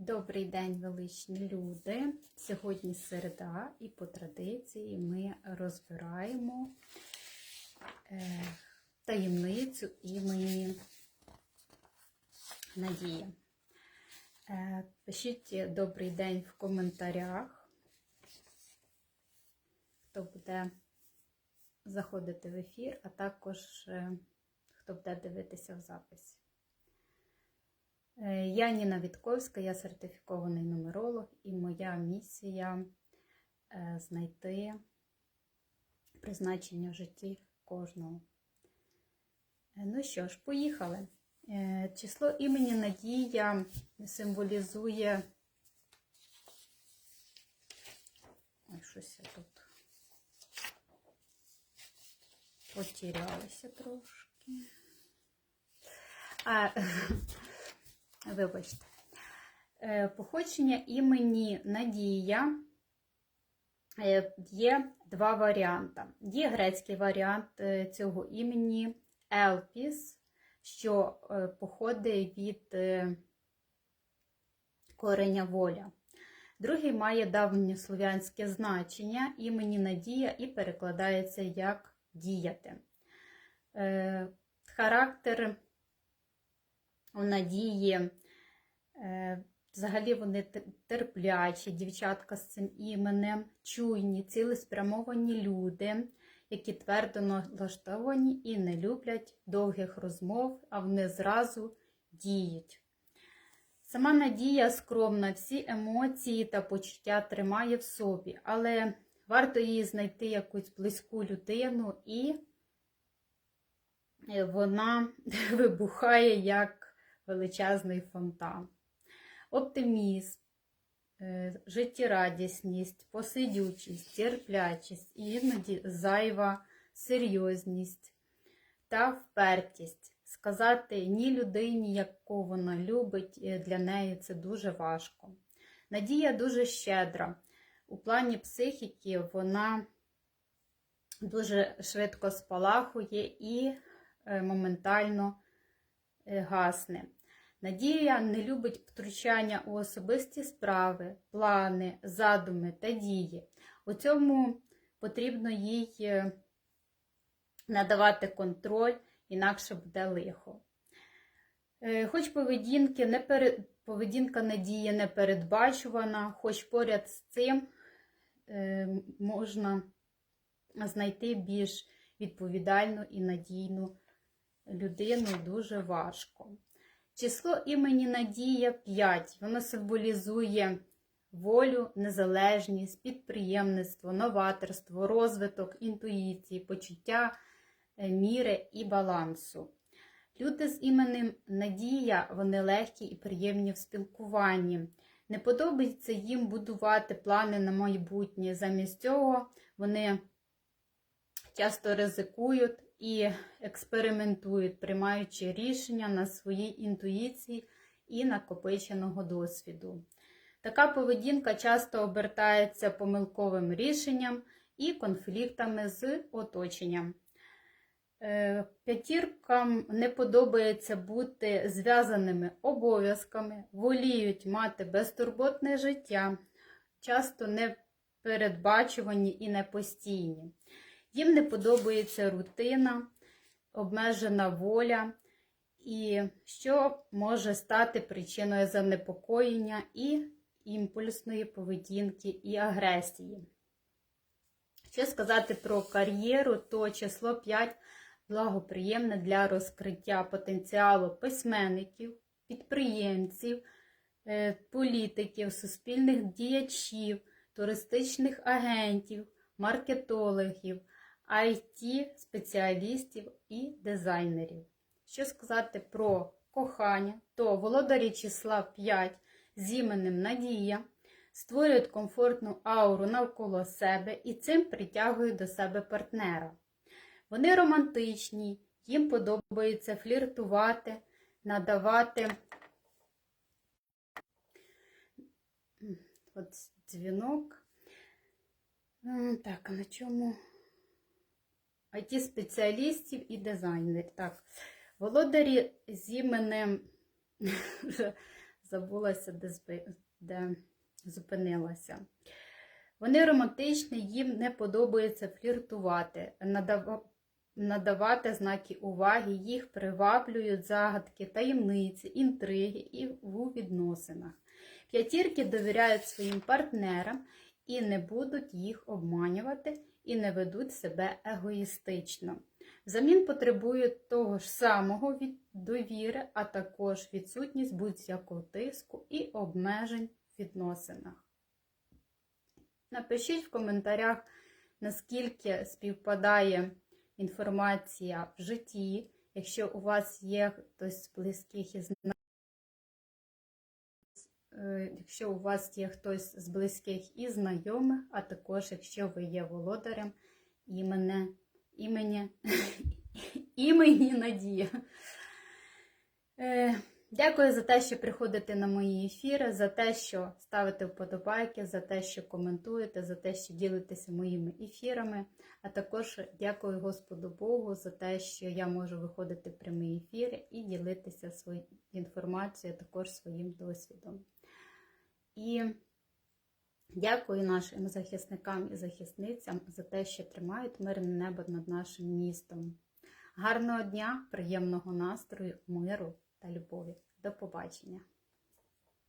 Добрий день, величні люди. Сьогодні середа, і по традиції ми розбираємо е, таємницю імені Надія. Е, пишіть добрий день в коментарях, хто буде заходити в ефір, а також е, хто буде дивитися в записі. Е, Я Ніна Вітковська, я сертифікований нумеролог, і моя місія е, знайти призначення в житті кожного. Е, Ну що ж, поїхали. Число імені Надія символізує. Ой, щось я тут потерялася трошки. А, Вибачте. Е, Походження імені Надія е, є два варіанти. Є грецький варіант е, цього імені Елпіс, що походить від кореня воля. Другий має давньослов'янське значення імені Надія і перекладається як діяти. Характер у Надії. Е, Взагалі вони терплячі, дівчатка з цим іменем, чуйні, цілеспрямовані люди, які твердо налаштовані і не люблять довгих розмов, а вони зразу діють. Сама Надія скромна, всі емоції та почуття тримає в собі, але варто їй знайти якусь близьку людину і е, вона вибухає як величезний фонтан. Оптимізм, е, життєрадісність, посидючість, терплячість, і іноді зайва серйозність та впертість. Сказати ні людині, яку вона любить, е, для неї це дуже важко. Надія дуже щедра. У плані психіки вона дуже швидко спалахує і е, моментально гасне. Надія не любить втручання у особисті справи, плани, задуми та дії. У цьому потрібно їй е, надавати контроль, інакше буде лихо. Е, Хоч поведінки не пере- поведінка надії не передбачувана, хоч поряд з цим е, можна знайти більш відповідальну і надійну людину дуже важко. Число імені Надія 5. Воно символізує волю, незалежність, підприємництво, новаторство, розвиток, інтуїції, почуття е, міри і балансу. Люди з іменем Надія, вони легкі і приємні в спілкуванні. Не подобається їм будувати плани на майбутнє. Замість цього вони часто ризикують і експериментують, приймаючи рішення на своїй інтуїції і накопиченого досвіду. Така поведінка часто обертається помилковим рішенням і конфліктами з оточенням. Е, П'ятіркам не подобається бути зв'язаними обов'язками, воліють мати безтурботне життя, часто непередбачувані і непостійні. Їм не подобається рутина, обмежена воля, і що може стати причиною занепокоєння і імпульсної поведінки і агресії. Що сказати про кар'єру, то число 5 благоприємне для розкриття потенціалу письменників, підприємців, е, політиків, суспільних діячів, туристичних агентів, маркетологів, IT-спеціалістів і дизайнерів. Що сказати про кохання, то володарі числа 5 з іменем Надія створюють комфортну ауру навколо себе і цим притягують до себе партнера. Вони романтичні, їм подобається фліртувати, надавати от дзвінок. Так, а на чому? IT-спеціалістів і дизайнерів. Так, володарі з іменем забулася, де, де зупинилася. Вони романтичні, їм не подобається фліртувати, надава- надавати знаки уваги, їх приваблюють загадки, таємниці, інтриги і у відносинах. П'ятірки довіряють своїм партнерам і не будуть їх обманювати і не ведуть себе егоїстично. Взамін потребують того ж самого від довіри, а також відсутність будь-якого тиску і обмежень в відносинах. Напишіть в коментарях, наскільки співпадає інформація в житті, якщо у вас є хтось з близьких із нас. Е, Якщо у вас є хтось з близьких і знайомих, а також якщо ви є володарем імене, імені, імені Надія. Е, Дякую за те, що приходите на мої ефіри, за те, що ставите вподобайки, за те, що коментуєте, за те, що ділитеся моїми ефірами. А також дякую Господу Богу за те, що я можу виходити в прямі ефіри і ділитися своєю інформацією, також своїм досвідом. І дякую нашим захисникам і захисницям за те, що тримають мирне небо над нашим містом. Гарного дня, приємного настрою, миру та любові. До побачення!